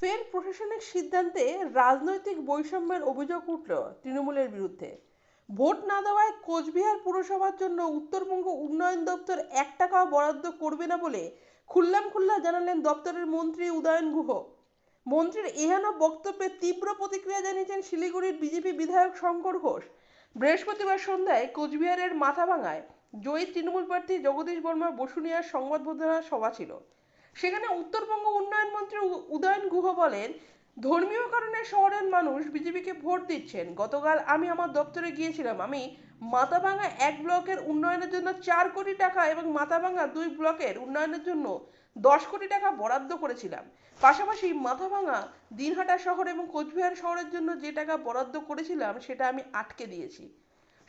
ফের প্রশাসনিক সিদ্ধান্তে রাজনৈতিক বৈষম্যের অভিযোগ উঠল তৃণমূলের বিরুদ্ধে। ভোট না দেওয়ায় কোচবিহার পুরসভার জন্য উত্তরবঙ্গ উন্নয়ন দপ্তর এক টাকাও বরাদ্দ করবে না বলে খুল্লাম খুল্লা জানালেন দপ্তরের মন্ত্রী উদয়ন গুহ। মন্ত্রীর এহেন বক্তব্যে তীব্র প্রতিক্রিয়া জানিয়েছেন শিলিগুড়ির বিজেপি বিধায়ক শঙ্কর ঘোষ। বৃহস্পতিবার সন্ধ্যায় কোচবিহারের মাথাভাঙায় জয়ী তৃণমূল প্রার্থী জগদীশ বর্মা বসুনিয়ার সংবাদবোধনা সভা ছিল। সেখানে উত্তরবঙ্গ উন্নয়ন মন্ত্রী উদয়ন গুহ বলেন, ধর্মীয় কারণে শহরের মানুষ বিজেপিকে ভোট দিচ্ছেন। গতকাল আমি আমার দপ্তরে গিয়েছিলাম। আমি মাথাভাঙা এক ব্লকের উন্নয়নের জন্য চার কোটি টাকা এবং মাথাভাঙা দুই ব্লকের উন্নয়নের জন্য দশ কোটি টাকা বরাদ্দ করেছিলাম। পাশাপাশি মাথাভাঙা দিনহাটা শহর এবং কোচবিহার শহরের জন্য যে টাকা বরাদ্দ করেছিলাম, সেটা আমি আটকে দিয়েছি।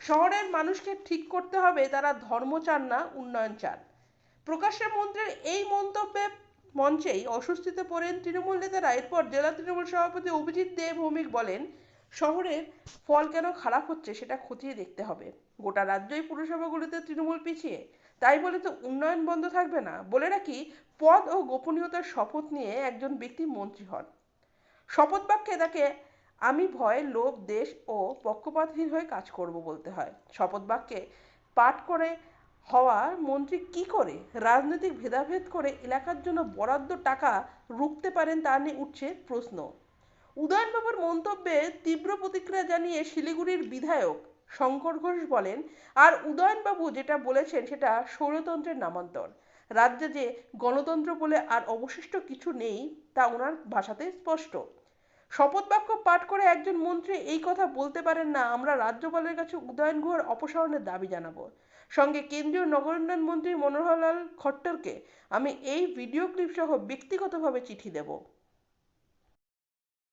শহরের মানুষকে ঠিক করতে হবে, তারা ধর্ম চান না, উন্নয়ন চান। প্রকাশ্যে মন্ত্রীর এই মন্তব্যে মঞ্চেই অস্বস্তিতে পড়েন তৃণমূল নেতারা এরপর জেলা তৃণমূল সভাপতি অভিজিৎ দে ভৌমিক বলেন, শহরের ফল কেন খারাপ হচ্ছে সেটা খতিয়ে দেখতে হবে। গোটা রাজ্যই পুরসভাগুলিতে তৃণমূল পিছিয়ে। তাই বলে তো উন্নয়ন বন্ধ থাকবে না। বলে রাখি পদ ও গোপনীয়তার শপথ নিয়ে একজন ব্যক্তি মন্ত্রী হন। শপথ বাক্যে তাকে আমি ভয়, লোভ, দেশ ও পক্ষপাতহীন হয়ে কাজ করব বলতে হয়। শপথ বাক্যে পাঠ করে হওয়া মন্ত্রী কি করে? রাজনৈতিক ভেদাভেদ করে এলাকার জন্য বরাদ্দ টাকা রুখতে পারেন তা নিয়ে উঠছে প্রশ্ন। উদয়নবাবুর মন্তব্যে তীব্র প্রতিক্রিয়া জানিয়ে শিলিগুড়ির বিধায়ক শঙ্কর ঘোষ বলেন, আর উদয়নবাবু যেটা বলেছেন সেটা স্বৈরতন্ত্রের নামান্তর। রাজ্যে যে গণতন্ত্র বলে আর অবশিষ্ট কিছু নেই তা ওনার ভাষাতে স্পষ্ট। শপথ বাক্য পাঠ করে একজন মন্ত্রী এই কথা বলতে পারেন না, আমরা রাজ্যপালের কাছে উদয়ন গুহর অপসারণের দাবি জানাব। সঙ্গে কেন্দ্রীয় নগরোন্নয়ন মন্ত্রী মনোহরলাল খট্টরকে আমি এই ভিডিও ক্লিপ সহ ব্যক্তিগতভাবে চিঠি দেব।